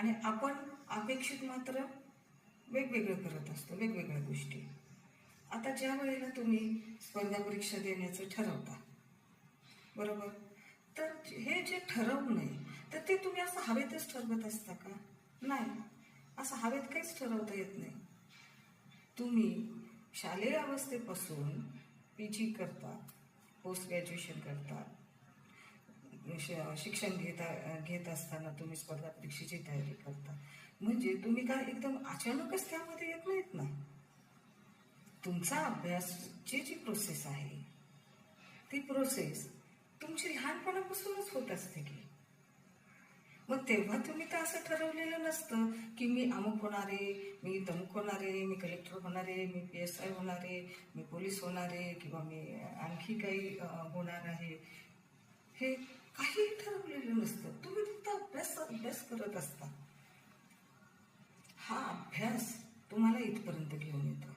आणि आपण अपेक्षित मात्र वेगवेगळं करत असतो वेगवेगळ्या गोष्टी. आता ज्या वेळेला तुम्ही स्पर्धा परीक्षा देण्याचं ठरवता बरोबर? तर हे जे ठरवणं आहे तर ते तुम्ही असं हवेतच ठरवत असता का? नाही. असं हवेत काहीच ठरवता येत नाही. तुम्ही शालेय अवस्थेपासून पी जी करता पोस्ट ग्रॅज्युएशन करतात शिक्षण घेता घेत असताना तुम्ही स्पर्धा परीक्षेची तयारी करता. म्हणजे तुम्ही काय एकदम अचानकच त्यामध्ये येत नाहीत ना? तुमचा अभ्यासची जी प्रोसेस आहे ती प्रोसेस तुमची लहानपणापासूनच होत असते की? मग तेव्हा तुम्ही तर असं ठरवलेलं नसतं की मी अमुक होणार आहे मी तमुक होणार आहे मी कलेक्टर होणार आहे मी पी एस आय होणार आहे मी पोलीस होणार आहे किंवा मी आणखी काही होणार आहे. हे काही ठरवलेलं नसतं तुम्ही फक्त अभ्यास करत असता. हा अभ्यास तुम्हाला इथपर्यंत घेऊन येतो.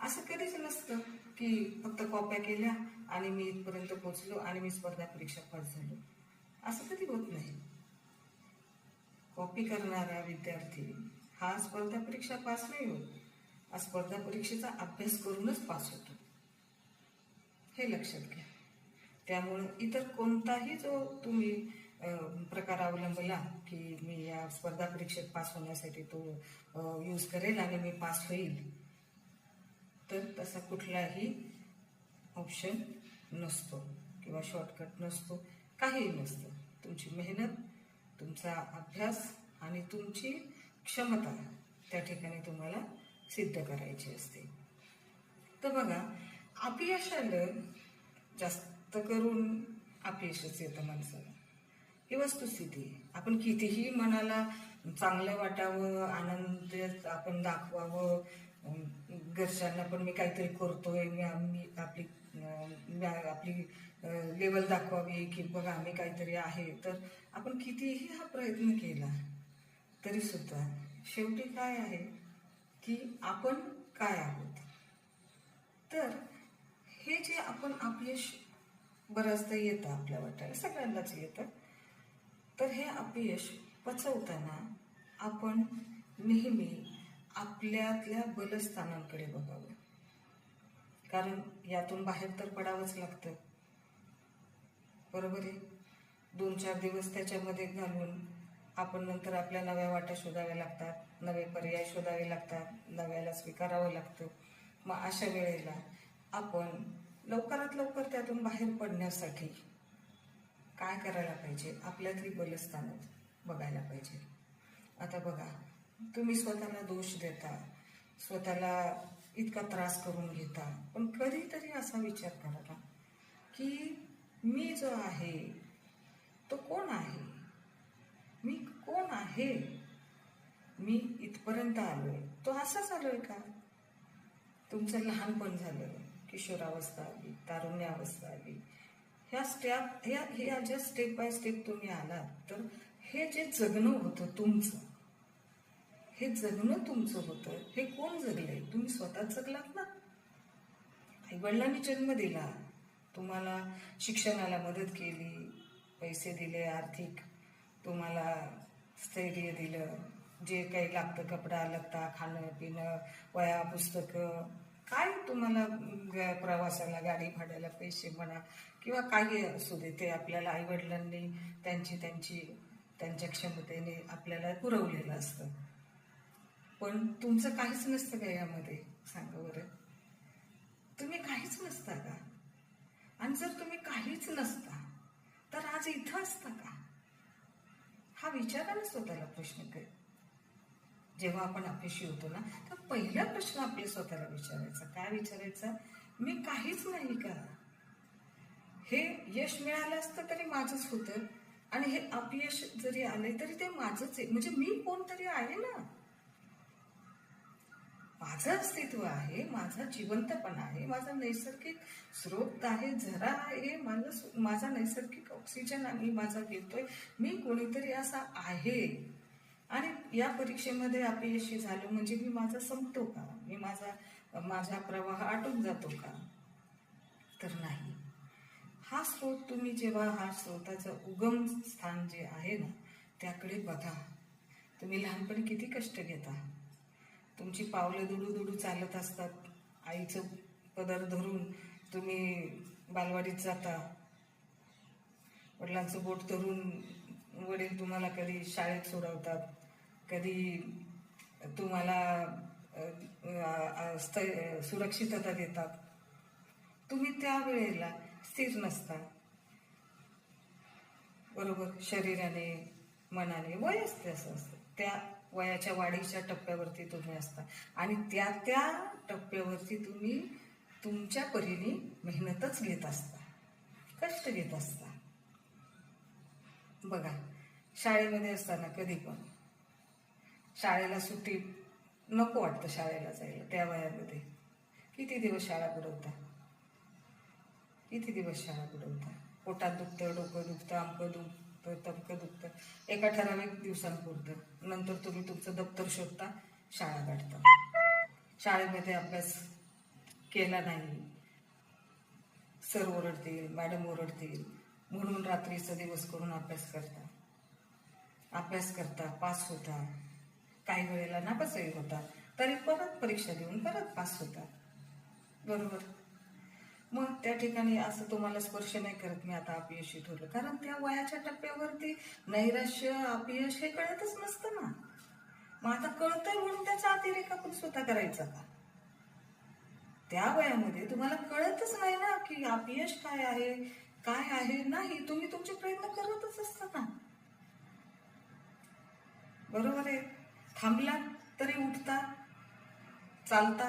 असं कधीच नसतं की फक्त कॉप्या केल्या आणि मी इथपर्यंत पोचलो आणि मी स्पर्धा परीक्षा पास झालो. असं कधी होत नाही. कॉपी करणारा विद्यार्थी हा स्पर्धा परीक्षा पास नाही होत. हा स्पर्धा परीक्षेचा अभ्यास करूनच पास होतो. हे लक्षात घ्या. त्यामुळं इतर कोणताही जो तुम्ही प्रकार अवलंबला की मी या स्पर्धा परीक्षेत पास होण्यासाठी तो यूज करेल आणि मी पास होईल. तर तसा कुठलाही ऑप्शन नसतो किंवा शॉर्टकट नसतो. काहीही नसतं. तुमची मेहनत तुमचा अभ्यास आणि तुमची क्षमता त्या ठिकाणी तुम्हाला सिद्ध करायची असते. तर बघा अपयश आलं जास्त करून अपयशच येतं माणसाला. ही वस्तुस्थिती आहे. आपण कितीही मनाला चांगलं वाटावं आनंद आपण दाखवावं घरच्यांना पण मी काहीतरी करतोय मी आम्ही आपली आपली लेवल दाखवावी की बघा आम्ही काहीतरी आहे. तर आपण कितीही हा प्रयत्न केला तरी सुद्धा शेवटी काय आहे की आपण काय आहोत? तर हे जे आपण अपयश बऱ्याचदा येतं आपल्या वाटायला सगळ्यांनाच येतं. तर हे अपयश पचवताना आपण नेहमी आपल्यातल्या बलस्थानांकडे बघावं. कारण यातून बाहेर तर पडावंच लागतं. बरोबर आहे? दोन चार दिवस त्याच्यामध्ये घालून आपण नंतर आपल्या नव्या वाटा शोधाव्या लागतात नवे पर्याय शोधावे लागतात नव्याला स्वीकारावं लागतं. मग अशा वेळेला आपण लवकरात लवकर त्यातून बाहेर पडण्यासाठी काय करायला पाहिजे? आपल्यातली बलस्थानं बघायला पाहिजे. आता बघा तुम्ही स्वतःला दोष देता स्वतःला इतका त्रास करून घेता पण कधीतरी असा विचार करा की? मी जो आहे तो कोण आहे? मी कोण आहे? मी इथपर्यंत आलोय. तो असाच आलोय का? तुमचं लहानपण झालं किशोरावस्था आली तारुण्यावस्था आली ह्या स्टेप ह्या ह्या ज्या स्टेप बाय स्टेप तुम्ही आलात तर हे जे जगणं होतं तुमचं हे जगणं तुमचं होतं हे कोण जगलंय? तुम्ही स्वतःच जगलात ना? आईवडिलांनी जन्म दिला. तुम्हाला शिक्षणाला मदत केली पैसे दिले आर्थिक तुम्हाला स्थैर्य दिलं जे काही लागतं कपडा लत्ता खाणं पिणं वया पुस्तकं काय तुम्हाला प्रवासाला गाडी भाड्याला पैसे म्हणा किंवा काही असू दे ते आपल्याला आईवडिलांनी त्यांची त्यांची त्यांच्या क्षमतेने आपल्याला पुरवलेलं असतं. पण तुमचं काहीच नसतं का यामध्ये? सांगा बरं. तुम्ही काहीच नसता का? आणि जर तुम्ही काहीच नसता तर आज इथं असता का? हा विचारा स्वतःला प्रश्न कर जेव्हा आपण अपयशी होतो ना तर पहिला प्रश्न आपल्या स्वतःला विचारायचा काय विचारायचा? मी काहीच नाही का? हे यश मिळालं असतं तरी माझंच होतं आणि हे अपयश जरी आले तरी ते माझंच आहे. म्हणजे मी कोणतरी आहे ना? माझं अस्तित्व आहे माझा जिवंतपणा आहे माझा नैसर्गिक स्रोत आहे झरा आहे माझा माझा नैसर्गिक ऑक्सिजन मी माझा घेतोय मी कोणीतरी असा आहे. आणि या परीक्षेमध्ये अपयशी झालो म्हणजे मी माझा संपतो का? मी माझा माझा प्रवाह आटून जातो का? तर नाही. हा स्रोत तुम्ही जेव्हा हा स्रोताचं उगम स्थान जे आहे ना त्याकडे बघा. तुम्ही लहानपणी किती कष्ट घेता? तुमची पावलं दुडू दुडू चालत असतात. आईचं पदर धरून तुम्ही बालवाडीत जाता. वडिलांचं बोट धरून वडील तुम्हाला कधी शाळेत सोडवतात कधी तुम्हाला स्थ- सुरक्षितता देतात. तुम्ही त्या वेळेला स्थिर नसता. बरोबर? शरीराने मनाने वय असते असं असतं. त्या वयाच्या वाढीच्या टप्प्यावरती तुम्ही असता. आणि त्या त्या टप्प्यावरती तुम्ही तुमच्या परीने मेहनतच घेत असता. कष्ट घेत असता. बघा शाळेमध्ये असताना कधी पण. शाळेला सुट्टी नको वाटतं शाळेला जायला त्या वयामध्ये. किती दिवस शाळा बुडवता? किती दिवस शाळा बुडवता? पोटात दुखतं डोकं दुखतं अमकं दुखतं तमकं दुखतं. एका ठराविक दिवसांपुरतं. नंतर तुम्ही तुमचं दप्तर शोधता शाळा काढता. शाळेमध्ये अभ्यास केला नाही. सर ओरडतील मॅडम ओरडतील. म्हणून रात्रीचा दिवस करून अभ्यास करता. अभ्यास करता पास होता. काही वेळेला नापासही होता. तरी परत परीक्षा देऊन परत पास होता. बरोबर? मग त्या ठिकाणी असं तुम्हाला स्पर्श नाही करत मी आता अपयशी ठरलं. कारण त्या वयाच्या टप्प्यावरती नैराश्य अपयश हे कळतच नसतं ना. मग आता कळतंय म्हणून त्याचा अतिरेक आपण स्वतः करायचा का? त्या वयामध्ये तुम्हाला कळतच नाही ना की अपयश काय आहे काय आहे? नाही तुम्ही तुमचे प्रयत्न करतच असता बरोबर आहे. थांबला तरी उठता चालता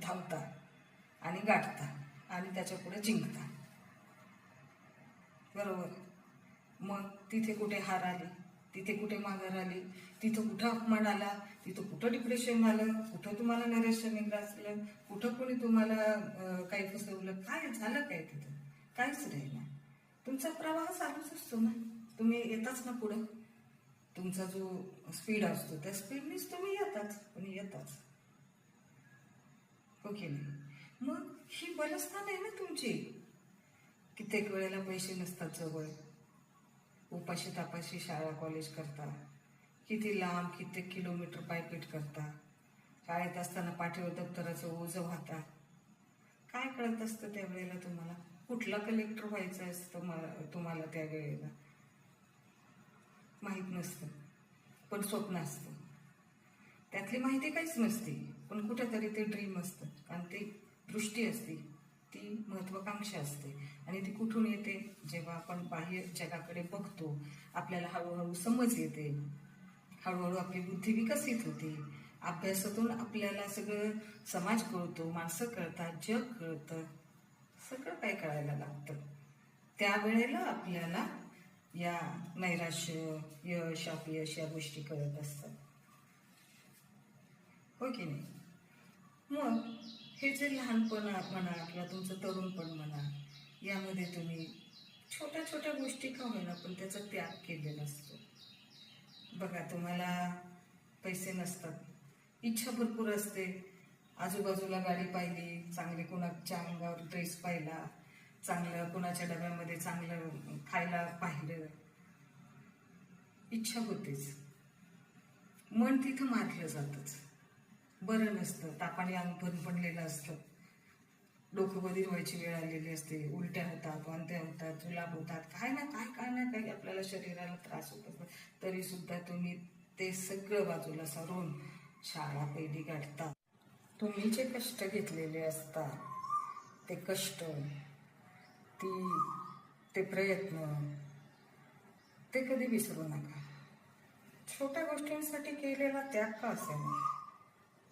धावता आणि गाठता आणि त्याच्या पुढे जिंकता. बरोबर. मग तिथे कुठे हार आली? तिथे कुठे माघार आली? तिथं कुठं अपमान आला? तिथं कुठं डिप्रेशन आलं? कुठं तुम्हाला नैराश्य निघालं कुठं कोणी तुम्हाला काही फसवलं? काय झालं काय तिथं? काहीच राहिलं. तुमचा प्रवाह चालूच असतो ना. तुम्ही येताच ना पुढं. तुमचा जो स्पीड असतो त्या स्पीडनेच तुम्ही येताच पण येताच. ओके नाही? मग ही बलस्थान आहे ना तुमची. कित्येक वेळेला पैसे नसतात जवळ. उपाशी तापाशी शाळा कॉलेज करता. किती लांब कित्येक किलोमीटर पायपीट करता. शाळेत असताना पाठीवर दप्तराचं ओझं वाहता. काय कळत असतं त्या वेळेला तुम्हाला? कुठला कलेक्टर व्हायचं असतं मला तुम्हाला त्या वेळेला? माहीत नसतं. पण स्वप्न असतं. त्यातली माहिती काहीच नसते. पण कुठेतरी ते ड्रीम असतं. कारण ते दृष्टी असते. ती महत्वाकांक्षा असते. आणि ती कुठून येते? जेव्हा आपण बाह्य जगाकडे बघतो आपल्याला हळूहळू समज येते. हळूहळू आपली बुद्धी विकसित होते. अभ्यासातून आपल्याला सगळं समाज कळतो माणसं कळतात जग कळतं. सगळं काय कळायला लागतं. त्यावेळेला आपल्याला या नैराश्य यश अपयश या गोष्टी कळत असतात. हो की नाही? मग हे जे लहानपण म्हणा किंवा तुमचं तरुणपण म्हणा यामध्ये तुम्ही छोट्या छोट्या गोष्टी का होईना पण त्याचा त्याग केलेला असतो. बघा तुम्हाला पैसे नसतात. इच्छा भरपूर असते. आजूबाजूला गाडी पाहिली चांगली कुणाच्या अंगावर ड्रेस पाहिला चांगलं कुणाच्या डब्यामध्ये चांगलं खायला पाहिलं. इच्छा होतेच. मन तिथं मारलं जातच. बरं नसतं तापाने अंग भरपणलेलं असतं. डोकं बधीर व्हायची वेळ आलेली असते. उलट्या होतात वांत्या होतात जुलाब होतात. काय ना काय काय ना काही आपल्याला शरीराला त्रास होत. तरी सुद्धा तुम्ही ते सगळं बाजूला सारून शाळा पहिली गाठता तुम्ही जे कष्ट घेतलेले असतात ते कष्ट ती ते प्रयत्न ते कधी विसरू नका. छोट्या गोष्टींसाठी केलेला त्याग का असेल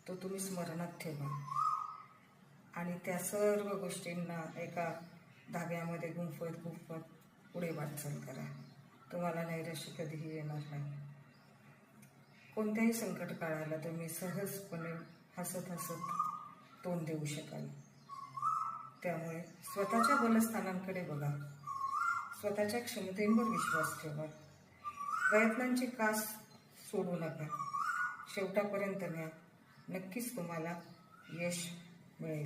तो तुम्ही स्मरणात ठेवा. आणि त्या सर्व गोष्टींना एका धाग्यामध्ये गुंफत गुंफत पुढे वाटचाल करा. तुम्हाला नैराश्य कधीही येणार नाही. कोणत्याही संकट काळाला तुम्ही सहजपणे हसत हसत तोंड देऊ शकाल. त्यामुळे स्वतःच्या बलस्थानांकडे बघा. स्वतःच्या क्षमतेंवर विश्वास ठेवा. प्रयत्नांची कास सोडू नका. शेवटापर्यंत न्या. नक्कीच तुम्हाला यश मिळेल.